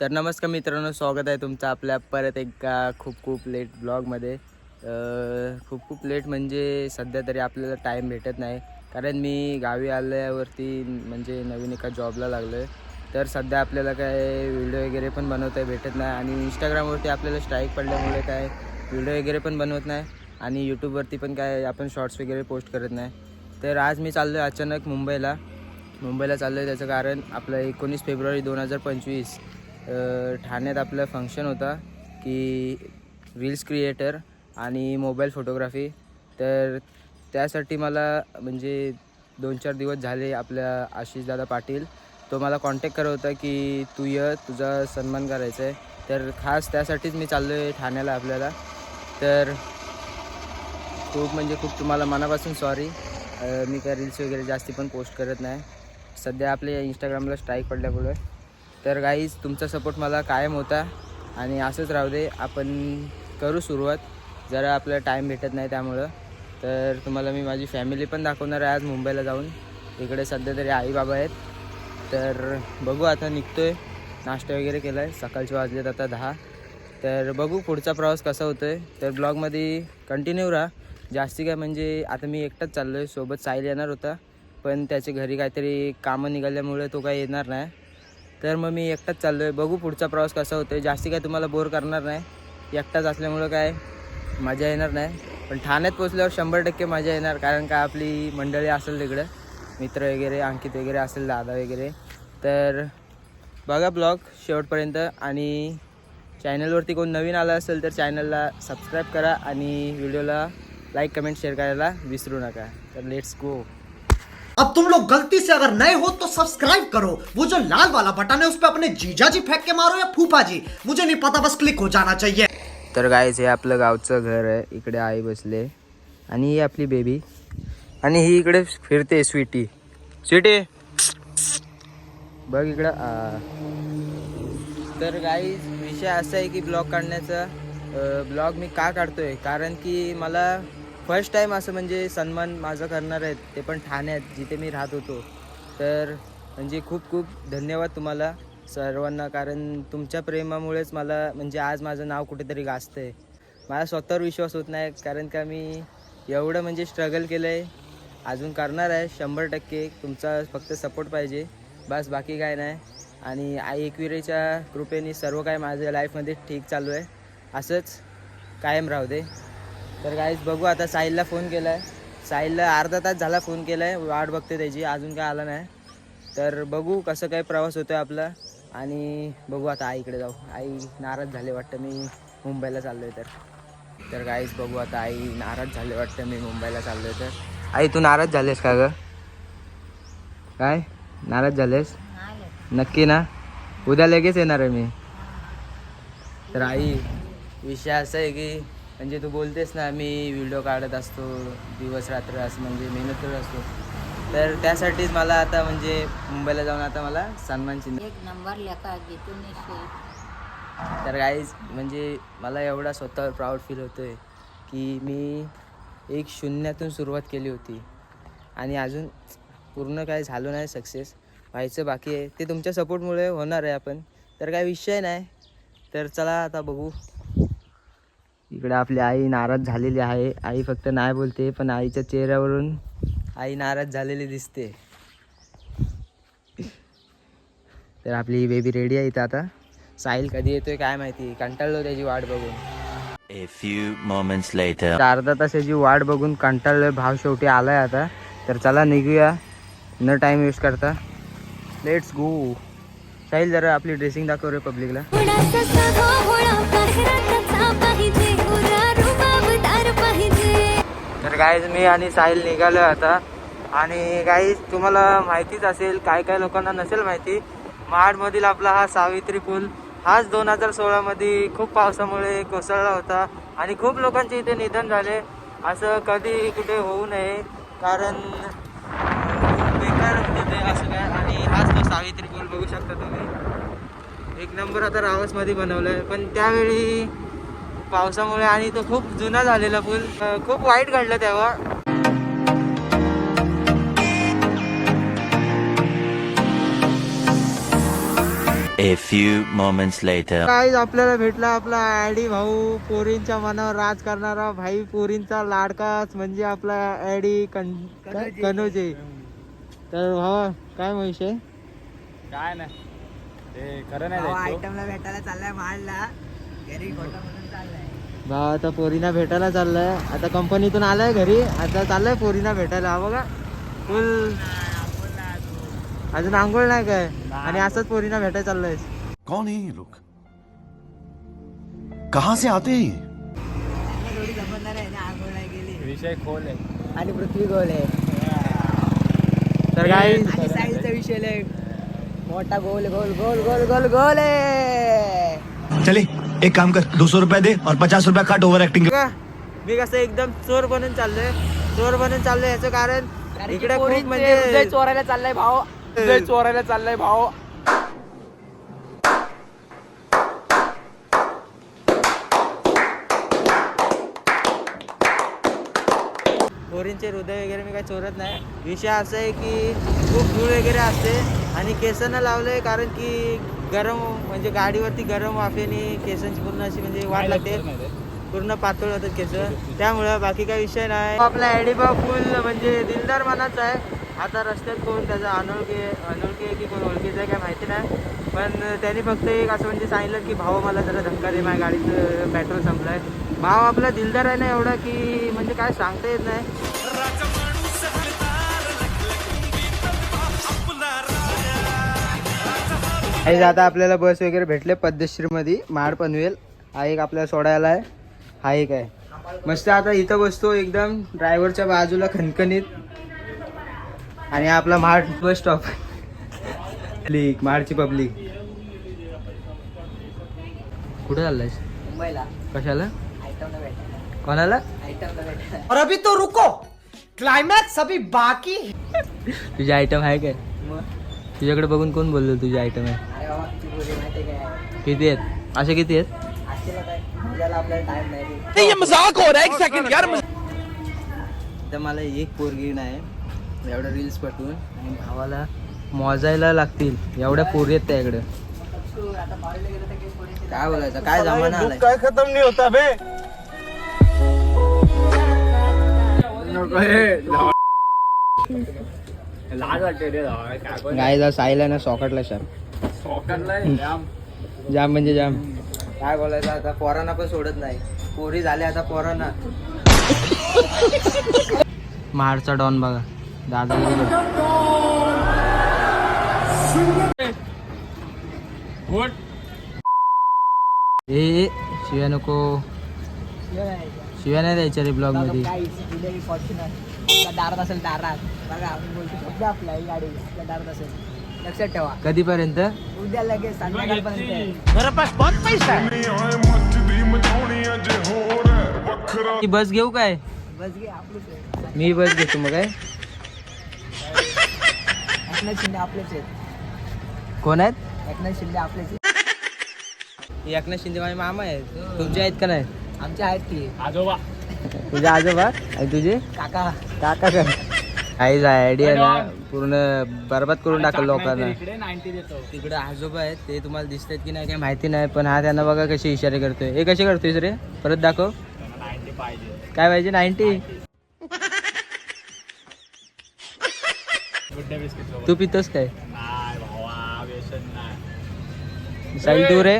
तर नमस्कार मित्रांनो स्वागत आहे तुमचं आपल्या परत एका खूप खूप लेट ब्लॉगमध्ये खूप खूप लेट म्हणजे सध्या तरी आपल्याला टाईम भेटत नाही. कारण मी गावी आल्यावरती म्हणजे नवीन एका जॉबला लागलो आहे तर सध्या आपल्याला काय व्हिडिओ वगैरे पण बनवता भेटत नाही आणि इंस्टाग्रामवरती आपल्याला स्ट्राईक पडल्यामुळे काय व्हिडिओ वगैरे पण बनवत नाही आणि यूट्यूबवरती पण काय आपण शॉर्ट्स वगैरे पोस्ट करत नाही. तर आज मी चाललो आहे अचानक मुंबईला. मुंबईला चाललो आहे त्याचं कारण आपलं एकोणीस फेब्रुवारी दोन हजार पंचवीस. ठाण्यात आपलं फंक्शन होता की रील्स क्रिएटर आणि मोबाईल फोटोग्राफी तर त्यासाठी मला म्हणजे दोन चार दिवस झाले आपल्या आशिषदादा पाटील. तो मला कॉन्टॅक्ट करत होता की तू ये तुझा सन्मान करायचा आहे तर खास त्यासाठीच मी चाललो आहे ठाण्याला आपल्याला. तर खूप म्हणजे खूप तुम्हाला मनापासून सॉरी मी काय रील्स वगैरे जास्ती पण पोस्ट करत नाही. सध्या आपल्या इंस्टाग्रामला स्ट्राईक पडल्यामुळे. तर गाईज तुमचा सपोर्ट मला कायम होता. आणि असंच राहू दे आपण करू सुरुवात. जरा आपला टाईम भेटत नाही त्यामुळं. तर तुम्हाला मी माझी फॅमिली पण दाखवणार आहे आज मुंबईला जाऊन. इकडे सध्या तरी आई बाबा आहेत. तर बघू आता निघतो आहे नाश्ता वगैरे केला आहे सकाळचे वाजलेत आता दहा. तर बघू पुढचा प्रवास कसा होतो आहे तर ब्लॉगमध्ये कंटिन्यू राहा. जास्ती काय म्हणजे आता मी एकटाच चाललो आहे सोबत साहिल येणार होता. पण त्याच्या घरी काहीतरी कामं निघाल्यामुळे तो काही येणार नाही. तर मग मी एकटाच चाललो आहे बघू पुढचा प्रवास कसा होतो आहे जास्ती काय तुम्हाला बोर करणार नाही. एकटाच असल्यामुळं काय मजा येणार नाही. पण ठाण्यात पोचल्यावर शंभर टक्के मजा येणार. कारण का आपली मंडळी असेल तिकडं. मित्र वगैरे अंकित वगैरे असेल दादा वगैरे. तर बघा ब्लॉग शेवटपर्यंत. आणि चॅनलवरती कोण नवीन आला असेल तर चॅनलला सबस्क्राईब करा. आणि व्हिडिओला लाईक कमेंट शेअर करायला विसरू नका. तर लेट्स गो अब तुम लोग गलती से अगर नए हो तो सब्सक्राइब करो। वो जो लाल वाला बटन है उस पर अपने जीजा जी फेंक के मारो या फूफा जी। मुझे नहीं पता बस क्लिक हो जाना चाहिए। तर गायच हे आपलं गावचं घर आहे. इकडे आई बसले. आणि ही आपली बेबी आणि ही इकडे फिरते स्वीटी स्वीटी बघ इकडं. आ. तर गाईज विषय असा आहे की ब्लॉग काढण्याचा. ब्लॉग मी का काढतोय? कारण की मला फर्स्ट टाईम असं म्हणजे सन्मान माझं करणार आहेत ते पण ठाण्यात जिथे मी राहत होतो. तर म्हणजे खूप खूप धन्यवाद तुम्हाला सर्वांना कारण तुमच्या प्रेमामुळेच मला म्हणजे आज माझं नाव कुठेतरी गाजतं आहे मला स्वतःवर विश्वास होत नाही कारण का मी एवढं म्हणजे स्ट्रगल केलं आहे अजून करणार आहे शंभर टक्के. तुमचा फक्त सपोर्ट पाहिजे. बस बाकी काय नाही. आणि आई एकविरेच्या कृपेने सर्व काय माझ्या लाईफमध्ये ठीक चालू आहे. असंच कायम राहू दे. तर काहीच बघू आता साहिलला फोन केला आहे साहिलला अर्धा तास झाला फोन केला आहे वाट बघते त्याची. अजून काय आला नाही. तर बघू कसं काय प्रवास होतो आहे आपला. आणि बघू आता आईकडे जाऊ. आई नाराज झाले वाटतं मी मुंबईला चाललो आहे तर. तर काहीच बघू आता आई नाराज झाले वाटतं मी मुंबईला चाललो आहे तर. आई तू नाराज झालेस का ग? काय? नाराज झालेस? नक्की ना? उद्या लगेच येणार आहे मी. तर आई विषय असा आहे की म्हणजे तू बोलतेस ना मी व्हिडिओ काढत असतो दिवस रात्र असं म्हणजे मेहनत करत असतो. तर त्यासाठीच मला आता म्हणजे मुंबईला जाऊन आता मला सन्मान चिन्ह एक नंबर लेखा तर काहीच म्हणजे मला एवढा स्वतःवर प्राऊड फील होतो आहे की मी एक शून्यातून सुरुवात केली होती. आणि अजून पूर्ण काय झालं नाही सक्सेस व्हायचं बाकी आहे. ते तुमच्या सपोर्टमुळे होणार आहे आपण. तर काय विषय नाही. तर चला आता बघू. इकडे आपली आई नाराज झालेली आहे. आई फक्त नाही बोलते पण आईच्या चेहऱ्यावरून आई नाराज झालेली दिसते. तर आपली बेबी रेडी आहे इथं आता. साहिल कधी येतोय काय माहिती? कंटाळलो त्याची वाट बघून. अर्धा तासाची वाट बघून कंटाळलोय. भाव शेवटी आलाय आता. तर चला निघूया. न टाइम वेस्ट करता. लेट्स गो साहिल जरा आपली ड्रेसिंग दाखव रे पब्लिकला तर गाईज मी आणि साहिल निघालो आता. आणि गाईज तुम्हाला माहितीच असेल काय काय लोकांना नसेल माहिती महाडमधील आपला हा सावित्री पूल हाच दोन हजार सोळामध्ये खूप पावसामुळे कोसळला होता आणि खूप लोकांचे इथे निधन झाले. असं कधी कुठे होऊ नये कारण बेकार होते ते असं काय. आणि हाच तो सावित्री पूल बघू शकता तुम्ही. एक नंबर आता रावसमध्ये बनवलं आहे पण त्यावेळी पावसामुळे आणि तो खूप जुना झालेला पूल खूप वाईट घडलं तेव्हा. A few moments later. काय आपल्याला भेटला आपला ॲडी भाऊ पोरींच्या मनावर राज करणारा भाई पोरींचा लाडकाच म्हणजे आपला ॲडी कन? कनोजे. तर भावा काय विषय काय नाही. ते खरं नाही आयटमला भेटायला चाललाय माळला घरी खोटं म्हणून चाललाय भाव आता पोरीना भेटायला चाललाय. आता कंपनीतून आलाय घरी. आता चाललाय पोरीना भेटायला. हा बघा. फुल. अजून आंघोळ नाही काय? आणि असंच पोरीना भेटायला चाललंय. कौन है ये लोग? कहां से आते हैं आहे विषय खोल आहे आणि पृथ्वी गोल आहे. तर काय आणि साईजचा विषय मोठा गोल गोल गोल गोल गोल गोल आहे. चले. एक काम कर दो सौ रुपया दे और पचास रुपया काट ओवर एक्टिंग बघा, मी कसं एकदम चोर बनून चाललोय. चोर बनून चाललोय याचं कारण इकडे खूप म्हणजे चोरायला चाललाय भाऊ. चोरायला चाललाय भाऊ. पोरींचे हृदय वगैरे मी काही चोरत नाही. विषय असा आहे की खूप धूळ वगैरे असते आणि केसांना लावलंय कारण की गरम म्हणजे गाडीवरती गरम वाफेने केसांची पूर्ण अशी म्हणजे वाट लागते. पूर्ण पातळ होतात केस. त्यामुळं बाकी काही विषय नाही. आपला ॲडिबा फुल म्हणजे दिलदार मनाचा आहे. आता रस्त्यात कोण त्याचा अनोळखी अनोळखी आहे की कोण ओळखीचं आहे काय माहिती नाही. पण त्यांनी फक्त एक असं म्हणजे सांगितलं की भाऊ मला जरा धक्का दे माझ्या गाडीचं पेट्रोल संपलंय. भाव आपला दिलदार आहे ना एवढा की म्हणजे काय सांगता येत नाही. काही आता आपल्याला बस वगैरे भेटले पद्धतशीरमध्ये माड पनवेल. हा एक आपल्याला सोडायला आहे. हा एक आहे. मस्त आता इथं बसतो एकदम ड्रायव्हरच्या बाजूला खणखणीत. आणि हा आपला महाड बस स्टॉप पब्लिक महाडची पब्लिक कुठे मुंबईला. कशाला? कोणाला? और अभी तो रुको. क्लाइमैक्स अभी बाकी है. तुझे आयटम आहे काय? तुझ्याकडे बघून कोण बोललो तुझे आयटम आहे? अरे बाबा किती बोली माहिती काय किती आहेत? असे किती आहेत? असेल काय? मजाला आपल्याला टाइम नाही तर मला एक पोरगी नाही एवढं रील्स पटवून आणि भावाला मोजायला लागतील. एवढ्या पोरी आहेत त्याकडे. काय बोलायचं? काय जमाना आलाय? काय खतम नाही होता बे. लाज वाटते रे काय गाय जा साईला ना सॉकटला शाम. सॉकरलाय, जाम. जाम म्हणजे जाम. काय बोलायचं आता पोरांना पण सोडत नाही. पोरी झाल्या आता पोरांना. महाडचा डॉन बघा. दादा गुड. ए ए, शिव्या नको. शिव्या नाही द्यायच्या. रे ब्लॉगमध्ये. आपल्या दारात असेल दारात. बघा आपण बोलतो सध्या आपल्या ही गाडी आपल्या दारात असेल. लक्षात ठेवा. कधीपर्यंत? उद्या लगेच संध्याकाळपर्यंत. ती बस घेऊ काय? बस घे आपलीच आहे. मी बस घेतो मग काय? एकनाथ शिंदे आपलेच आहेत. कोण आहेत? एकनाथ शिंदे आपलेच आहेत. एकनाथ शिंदे माझे मामा आहेत. तुमचे आहेत का नाही? आमचे आहेत की. आजोबा. तुझे आजोबा? आणि तुझे? काका. काका का? काहीच आयडिया ना पूर्ण बरबाद करून टाकलं लोकांना. इकडे 90 देतो. तिकडे आजोबा आहेत ते तुम्हाला दिसतात की नाही काही माहिती नाही पण हा त्यांना बघा कसे इशारे करतोय. हे कसे करतोयस रे? परत दाखव. काय पाहिजे? नाईन्टी गुड्डे बिस्किट सोबत. तू पितोस काय? साईल तू रे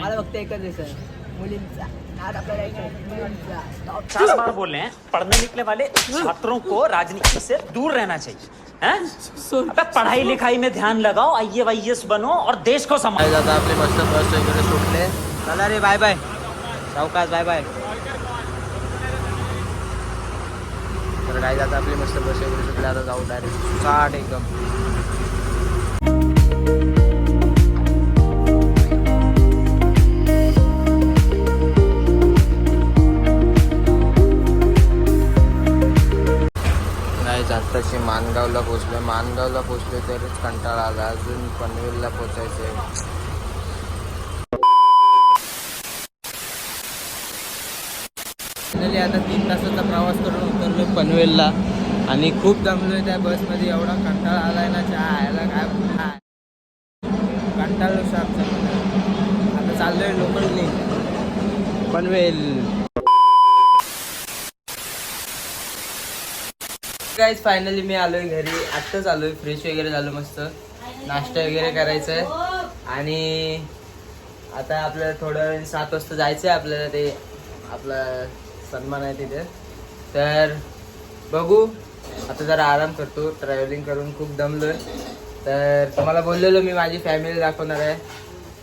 मला फक्त एकच आहे सर. मुलींचा. आज आपल्याला एक बार बोल रहे हैं पढ़ने निकले वाले छात्रों को राजनीति से दूर रहना चाहिए हैं? अबे पढ़ाई लिखाई में ध्यान लगाओ आई वाई बनो और देश को संभालो। काय आता आपले मस्त बस वगैरे सुटले चला रे बाय बाय सावकाश बाय बाय तर काय आता आपली मस्त बस वगैरे सुटले आता जाऊ डायरेक्ट साठ एकदम। आत्ताशी मानगावला पोचलो मानगावला पोचलो तरीच कंटाळा आला. अजून पनवेलला पोचायचं आहे आता तीन तासाचा प्रवास करून उतरलो पनवेलला. आणि खूप दमलोय त्या बसमध्ये. एवढा कंटाळा आलाय ना चहा आयला काय बोलणार. आता चाललोय लोकलनी पनवेल. गाईज फायनली मी आलोय घरी. आत्ताच आलोय फ्रेश वगैरे झालो मस्त. नाश्ता वगैरे करायचा आहे आणि आता आपल्याला थोडं वेळ सात वाजता जायचं आहे आपल्याला ते आपला सन्मान आहे तिथे. तर बघू. आता जरा आराम करतो. ट्रॅव्हलिंग करून खूप दमलोय. तर तुम्हाला बोललेलो मी माझी फॅमिली दाखवणार आहे.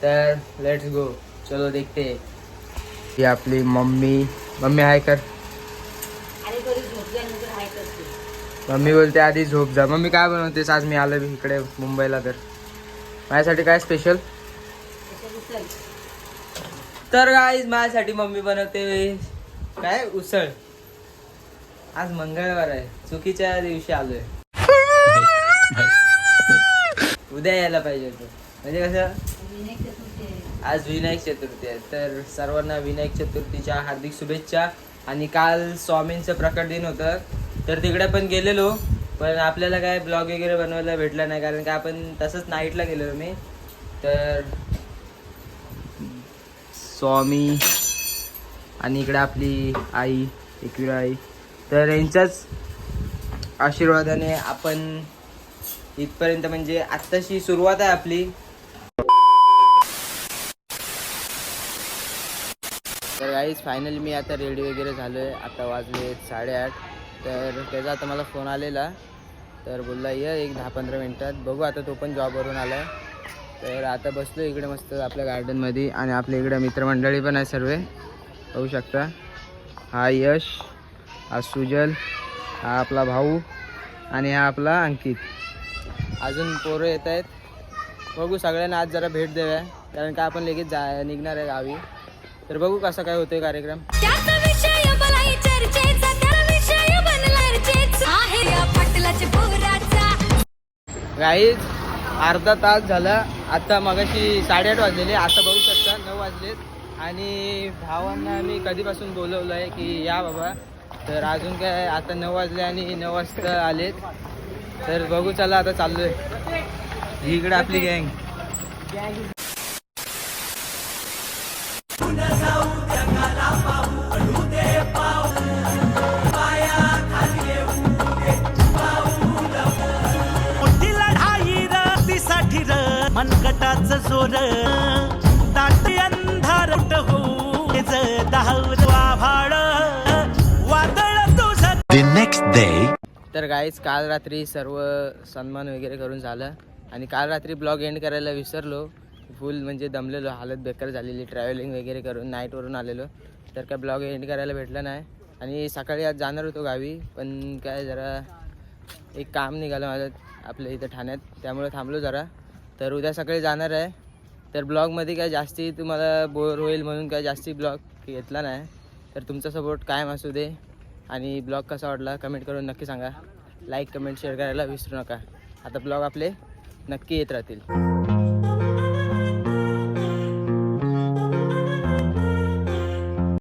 तर लेट्स गो चलो देखते. ही आपली मम्मी. मम्मी हाय कर. मम्मी बोलते आधी झोप जा. मम्मी काय बनवतेस? आज मी आलो इकडे मुंबईला तर. माझ्यासाठी काय स्पेशल तर काय माझ्यासाठी मम्मी बनवते. काय? उसळ. आज मंगळवार आहे. चुकीच्या दिवशी आलोय. उद्या यायला पाहिजे होतं. म्हणजे कसं? आज विनायक चतुर्थी आहे. तर सर्वांना विनायक चतुर्थीच्या हार्दिक शुभेच्छा. आणि काल स्वामींचं प्रकट दिन होतं. तर तिकडे पण गेलेलो पण आपल्याला काय ब्लॉग वगैरे बनवायला भेटला नाही कारण का आपण तसंच नाईटला गेलेलो मी. तर स्वामी आणि इकडे आपली आई एकविरा आई. तर यांच्याच आशीर्वादाने आपण इथपर्यंत म्हणजे आत्ताशी सुरुवात आहे आपली. तर गाईज फायनली मी आता रेडी वगैरे झालो आहे आता वाजले साडेआठ. तर त्याचा आता मला फोन आलेला. तर बोलला ये एक दहा पंधरा मिनटात. बघू आता तो पण जॉबवरून आला आहे तर आता बसलो इकडे मस्त आपल्या गार्डनमध्ये आणि आपल्या इकडे मित्रमंडळी पण आहे सर्व. पाहू शकता. हा यश हा सुजल हा आपला भाऊ आणि हा आपला अंकित. अजून पोरं येत आहेत. बघू सगळ्यांना आज जरा भेट देऊया. कारण का आपण लगेच जा निघणार आहे गावी. तर बघू कसा काय होतोय कार्यक्रम. गाईज अर्धा तास झाला. आता मगाशी साडेआठ वाजलेले. आता बघू शकता नऊ वाजलेत. आणि भावांना मी कधीपासून बोलवलं आहे की या बाबा. तर अजून काय आता नऊ वाजले आणि नऊ वाजता आलेत. तर बघू चला आता चाललोय. इकडे आपली गँग. र मनगटाच जोर. दाट अंधार हो वादळ तुझं The next day. तर गाईज काल रात्री सर्व सन्मान वगैरे करून झालं. आणि काल रात्री ब्लॉग एंड करायला विसरलो. फुल म्हणजे दमलेलो हालत बेकार झालेली ट्रॅव्हलिंग वगैरे करून नाईटवरून आलेलो. तर काय ब्लॉग एंड करायला भेटला नाही. आणि सकाळी आज जाणार होतो गावी पण काय जरा एक काम निघालं माझं आपल्या इथं ठाण्यात. त्यामुळे थांबलो जरा. तर उद्या सकाळी जाणार आहे. तर ब्लॉगमध्ये काय जास्ती तुम्हाला बोर होईल म्हणून काय जास्ती ब्लॉग घेतला नाही. तर तुमचा सपोर्ट कायम असू दे. आणि ब्लॉग कसा वाटला कमेंट करून नक्की सांगा. लाईक कमेंट शेअर करायला विसरू नका. आता ब्लॉग आपले नक्की येत राहतील.